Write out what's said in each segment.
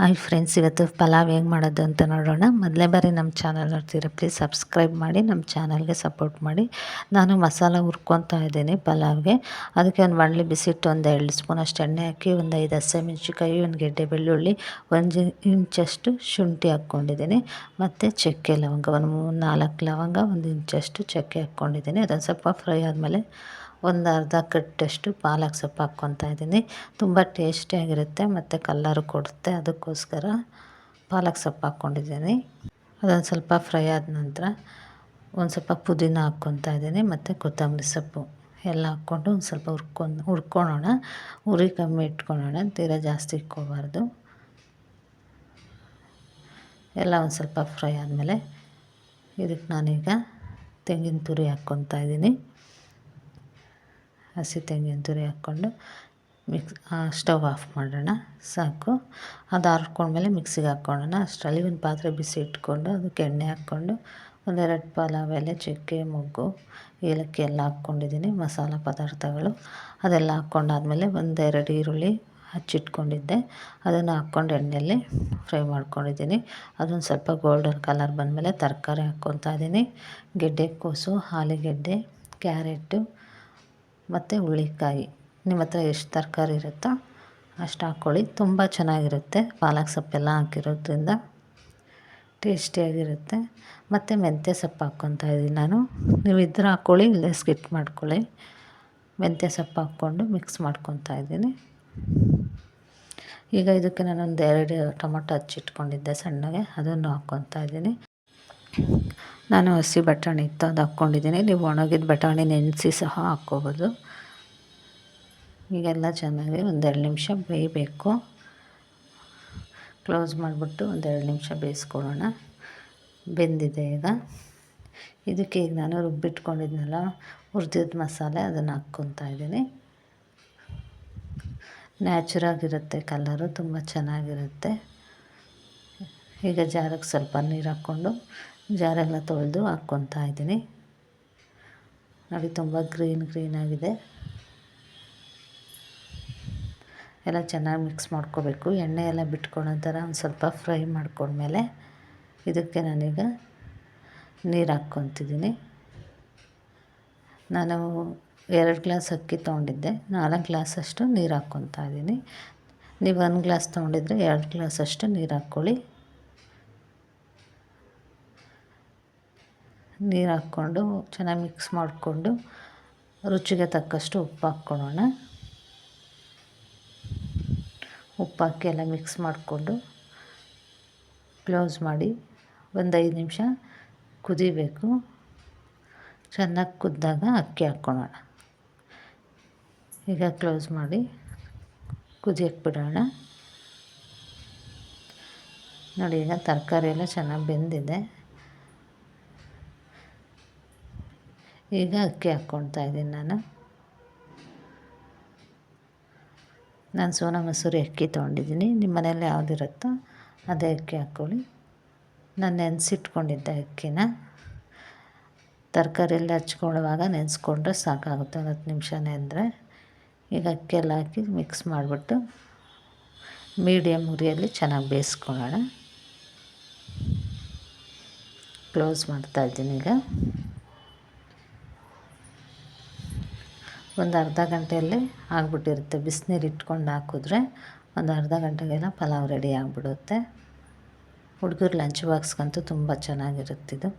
Hi friends, ಇವತ್ತು ಪಲಾವ್ ಹೇಗೆ ಮಾಡೋದು ಅಂತ ನೋಡೋಣ. ಮೊದಲೇ ಬಾರಿ ನಮ್ಮ ಚಾನಲ್ ನೋಡ್ತೀರ ಪ್ಲೀಸ್ ಸಬ್ಸ್ಕ್ರೈಬ್ ಮಾಡಿ, ನಮ್ಮ ಚಾನಲ್ಗೆ ಸಪೋರ್ಟ್ ಮಾಡಿ. ನಾನು ಮಸಾಲ ಹುರ್ಕೊತಾ ಇದ್ದೀನಿ ಪಲಾವ್ಗೆ. ಅದಕ್ಕೆ ಒಂದು ಬಾಣಲಿ ಬಿಸಿಟ್ಟು ಒಂದು ಎರಡು ಸ್ಪೂನ್ ಅಷ್ಟು ಎಣ್ಣೆ ಹಾಕಿ, ಒಂದು ಐದು ಹಸಿಮೆಣ್ಸಿಕಾಯಿ ಒಂದು ಗೆಡ್ಡೆ ಬೆಳ್ಳುಳ್ಳಿ, ಒಂದು ಇಂಚಷ್ಟು ಶುಂಠಿ ಹಾಕ್ಕೊಂಡಿದ್ದೀನಿ. ಮತ್ತು ಚಕ್ಕೆ ಲವಂಗ, ಒಂದು ಮೂರು ನಾಲ್ಕು ಲವಂಗ, ಒಂದು ಇಂಚಷ್ಟು ಚಕ್ಕೆ ಹಾಕ್ಕೊಂಡಿದ್ದೀನಿ. ಅದೊಂದು ಸ್ವಲ್ಪ ಫ್ರೈ ಆದಮೇಲೆ ಒಂದು ಅರ್ಧ ಕಟ್ಟಷ್ಟು ಪಾಲಕ್ ಸೊಪ್ಪು ಹಾಕ್ಕೊತಾ ಇದ್ದೀನಿ. ತುಂಬ ಟೇಸ್ಟಿಯಾಗಿರುತ್ತೆ ಮತ್ತು ಕಲ್ಲರು ಕೊಡುತ್ತೆ. ಅದಕ್ಕೋಸ್ಕರ ಪಾಲಕ್ ಸೊಪ್ಪು ಹಾಕ್ಕೊಂಡಿದ್ದೀನಿ. ಅದೊಂದು ಸ್ವಲ್ಪ ಫ್ರೈ ಆದ ನಂತರ ಒಂದು ಸ್ವಲ್ಪ ಪುದೀನ ಹಾಕ್ಕೊತಾ ಇದ್ದೀನಿ ಮತ್ತು ಕೊತ್ತಂಬರಿ ಸೊಪ್ಪು ಎಲ್ಲ ಹಾಕ್ಕೊಂಡು ಒಂದು ಸ್ವಲ್ಪ ಹುರ್ಕೊಂಡು ಹುರ್ಕೊಳೋಣ. ಉರಿ ಕಮ್ಮಿ ಇಟ್ಕೊಳ್ಳೋಣ ತೀರಾ ಜಾಸ್ತಿ ಇಟ್ಕೋಬಾರ್ದು. ಎಲ್ಲ ಒಂದು ಸ್ವಲ್ಪ ಫ್ರೈ ಆದಮೇಲೆ ಇದಕ್ಕೆ ನಾನೀಗ ತೆಂಗಿನ ತುರಿ ಹಾಕ್ಕೊತಾ ಇದ್ದೀನಿ. ಹಸಿ ತೆಂಗಿನ ತುರಿ ಹಾಕ್ಕೊಂಡು ಮಿಕ್ಸ್ ಸ್ಟವ್ ಆಫ್ ಮಾಡೋಣ. ಸಾಕು. ಅದು ಆರ್ಕೊಂಡ್ಮೇಲೆ ಮಿಕ್ಸಿಗೆ ಹಾಕ್ಕೊಳ್ಳೋಣ. ಅಷ್ಟರಲ್ಲಿ ಒಂದು ಪಾತ್ರೆ ಬಿಸಿ ಇಟ್ಕೊಂಡು ಅದಕ್ಕೆ ಎಣ್ಣೆ ಹಾಕ್ಕೊಂಡು ಒಂದೆರಡು ಪಲಾವ್, ಎಲೆ, ಚಕ್ಕೆ, ಮೊಗ್ಗು, ಏಲಕ್ಕಿ ಎಲ್ಲ ಹಾಕ್ಕೊಂಡಿದ್ದೀನಿ. ಮಸಾಲ ಪದಾರ್ಥಗಳು. ಅದೆಲ್ಲ ಹಾಕ್ಕೊಂಡಾದಮೇಲೆ ಒಂದೆರಡು ಈರುಳ್ಳಿ ಹಚ್ಚಿಟ್ಕೊಂಡಿದ್ದೆ. ಅದನ್ನು ಹಾಕ್ಕೊಂಡು ಎಣ್ಣೆಯಲ್ಲಿ ಫ್ರೈ ಮಾಡ್ಕೊಂಡಿದ್ದೀನಿ. ಅದೊಂದು ಸ್ವಲ್ಪ ಗೋಲ್ಡನ್ ಕಲರ್ ಬಂದಮೇಲೆ ತರಕಾರಿ ಹಾಕ್ಕೊತಾ ಇದ್ದೀನಿ. ಗೆಡ್ಡೆ, ಕೋಸು, ಆಲೂಗೆಡ್ಡೆ, ಕ್ಯಾರೆಟು ಮತ್ತು ಹುಳಿಕಾಯಿ ನಿಮ್ಮ ಹತ್ರ ಎಷ್ಟು ತರಕಾರಿ ಇರುತ್ತೋ ಅಷ್ಟು ಹಾಕ್ಕೊಳ್ಳಿ. ತುಂಬ ಚೆನ್ನಾಗಿರುತ್ತೆ. ಪಾಲಕ್ ಸೊಪ್ಪೆಲ್ಲ ಹಾಕಿರೋದ್ರಿಂದ ಟೇಸ್ಟಿಯಾಗಿರುತ್ತೆ. ಮತ್ತು ಮೆಂತ್ಯ ಸೊಪ್ಪು ಹಾಕ್ಕೊತಾ ಇದ್ದೀನಿ ನಾನು. ನೀವು ಇದ್ರೆ ಹಾಕ್ಕೊಳ್ಳಿ, ಇಲ್ಲೇ ಸ್ಕಿಪ್ ಮಾಡ್ಕೊಳ್ಳಿ. ಮೆಂತ್ಯ ಸೊಪ್ಪು ಹಾಕ್ಕೊಂಡು ಮಿಕ್ಸ್ ಮಾಡ್ಕೊತಾ ಇದ್ದೀನಿ. ಈಗ ಇದಕ್ಕೆ ನಾನೊಂದು ಎರಡು ಟೊಮೊಟೊ ಹಚ್ಚಿಟ್ಕೊಂಡಿದ್ದೆ ಸಣ್ಣಗೆ. ಅದನ್ನು ಹಾಕ್ಕೊತಾ ಇದ್ದೀನಿ. ನಾನು ಹಸಿ ಬಟಾಣಿ ಇತ್ತು ಅದು ಹಾಕ್ಕೊಂಡಿದ್ದೀನಿ. ನೀವು ಒಣಗಿದ ಬಟಾಣಿ ನೆನೆಸಿ ಸಹ ಹಾಕ್ಕೋಬೋದು. ಈಗೆಲ್ಲ ಚೆನ್ನಾಗಿ ಒಂದೆರಡು ನಿಮಿಷ ಬೇಯಬೇಕು. ಕ್ಲೋಸ್ ಮಾಡಿಬಿಟ್ಟು ಒಂದೆರಡು ನಿಮಿಷ ಬೇಯಿಸ್ಕೊಳ್ಳೋಣ. ಬೆಂದಿದೆ ಈಗ. ಇದಕ್ಕೆ ಈಗ ನಾನು ರುಬ್ಬಿಟ್ಕೊಂಡಿದ್ನಲ್ಲ ಹುರಿದಿದ್ದ ಮಸಾಲೆ ಅದನ್ನು ಹಾಕ್ಕೊತಾ ಇದ್ದೀನಿ. ನ್ಯಾಚುರಾಗಿರುತ್ತೆ ಕಲರು, ತುಂಬ ಚೆನ್ನಾಗಿರುತ್ತೆ. ಈಗ ಜಾರಕ್ಕೆ ಸ್ವಲ್ಪ ನೀರು ಹಾಕ್ಕೊಂಡು ಜಾರೆಲ್ಲ ತೊಳೆದು ಹಾಕ್ಕೊತಾ ಇದ್ದೀನಿ. ನೋಡಿ, ತುಂಬ ಗ್ರೀನ್ ಗ್ರೀನ್ ಆಗಿದೆ. ಎಲ್ಲ ಚೆನ್ನಾಗಿ ಮಿಕ್ಸ್ ಮಾಡ್ಕೋಬೇಕು. ಎಣ್ಣೆ ಎಲ್ಲ ಬಿಟ್ಕೊಳ್ಳೋ ಥರ ಒಂದು ಸ್ವಲ್ಪ ಫ್ರೈ ಮಾಡ್ಕೊಂಡ್ಮೇಲೆ ಇದಕ್ಕೆ ನಾನೀಗ ನೀರು ಹಾಕ್ಕೊತಿದ್ದೀನಿ. ನಾನು ಎರಡು ಗ್ಲಾಸ್ ಅಕ್ಕಿ ತೊಗೊಂಡಿದ್ದೆ. ನಾಲ್ಕು ಗ್ಲಾಸಷ್ಟು ನೀರು ಹಾಕ್ಕೊತಾ ಇದ್ದೀನಿ. ನೀವು ಒಂದು ಗ್ಲಾಸ್ ತೊಗೊಂಡಿದ್ರೆ ಎರಡು ಗ್ಲಾಸಷ್ಟು ನೀರು ಹಾಕ್ಕೊಳ್ಳಿ. ನೀರು ಹಾಕ್ಕೊಂಡು ಚೆನ್ನಾಗಿ ಮಿಕ್ಸ್ ಮಾಡಿಕೊಂಡು ರುಚಿಗೆ ತಕ್ಕಷ್ಟು ಉಪ್ಪು ಹಾಕ್ಕೊಳ್ಳೋಣ. ಉಪ್ಪು ಹಾಕಿ ಎಲ್ಲ ಮಿಕ್ಸ್ ಮಾಡಿಕೊಂಡು ಕ್ಲೋಸ್ ಮಾಡಿ ಒಂದು ಐದು ನಿಮಿಷ ಕುದಿಬೇಕು. ಚೆನ್ನಾಗಿ ಕುದ್ದಾಗ ಅಕ್ಕಿ ಹಾಕ್ಕೊಳ್ಳೋಣ. ಈಗ ಕ್ಲೋಸ್ ಮಾಡಿ ಕುದಿಯಕ್ಕೆ ಬಿಡೋಣ. ನೋಡಿ ಈಗ ತರಕಾರಿ ಎಲ್ಲ ಚೆನ್ನಾಗಿ ಬೆಂದಿದೆ. ಈಗ ಅಕ್ಕಿ ಹಾಕ್ಕೊಳ್ತಾ ಇದ್ದೀನಿ ನಾನು. ನಾನು ಸೋನಾ ಮಸೂರಿ ಅಕ್ಕಿ ತೊಗೊಂಡಿದ್ದೀನಿ. ನಿಮ್ಮ ಮನೇಲಿ ಯಾವುದಿರುತ್ತೋ ಅದೇ ಅಕ್ಕಿ ಹಾಕ್ಕೊಳ್ಳಿ. ನಾನು ನೆನೆಸಿಟ್ಕೊಂಡಿದ್ದೆ ಅಕ್ಕಿನ. ತರಕಾರಿ ಎಲ್ಲ ಹಚ್ಕೊಳ್ಳುವಾಗ ನೆನೆಸ್ಕೊಂಡ್ರೆ ಸಾಕಾಗುತ್ತೆ ಒಂದು ಹತ್ತು ನಿಮಿಷನೇ ಅಂದರೆ. ಈಗ ಅಕ್ಕಿ ಎಲ್ಲ ಹಾಕಿ ಮಿಕ್ಸ್ ಮಾಡಿಬಿಟ್ಟು ಮೀಡಿಯಮ್ ಉರಿಯಲ್ಲಿ ಚೆನ್ನಾಗಿ ಬೇಯಿಸ್ಕೊಳ್ಳೋಣ. ಕ್ಲೋಸ್ ಮಾಡ್ತಾಯಿದ್ದೀನಿ ಈಗ. ಒಂದು ಅರ್ಧ ಗಂಟೆಯಲ್ಲಿ ಆಗಿಬಿಟ್ಟಿರುತ್ತೆ. ಬಿಸಿನೀರು ಇಟ್ಕೊಂಡು ಹಾಕಿದ್ರೆ ಒಂದು ಅರ್ಧ ಗಂಟೆಗೆಲ್ಲ ಪಲಾವ್ ರೆಡಿ ಆಗಿಬಿಡುತ್ತೆ. ಹುಡುಗರು ಲಂಚ್ ಬಾಕ್ಸ್ಗಂತೂ ತುಂಬ ಚೆನ್ನಾಗಿರುತ್ತಿದ್ದು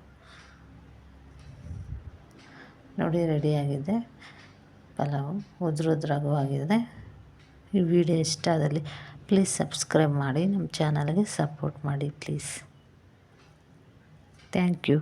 ನೋಡಿ ರೆಡಿಯಾಗಿದೆ ಪಲಾವು. ಉದ್ರುದ್ರಾಗೂ ಆಗಿದೆ. ಈ ವಿಡಿಯೋ ಇಷ್ಟ ಆದಲ್ಲಿ ಪ್ಲೀಸ್ ಸಬ್ಸ್ಕ್ರೈಬ್ ಮಾಡಿ, ನಮ್ಮ ಚಾನಲ್ಗೆ ಸಪೋರ್ಟ್ ಮಾಡಿ ಪ್ಲೀಸ್. Thank you.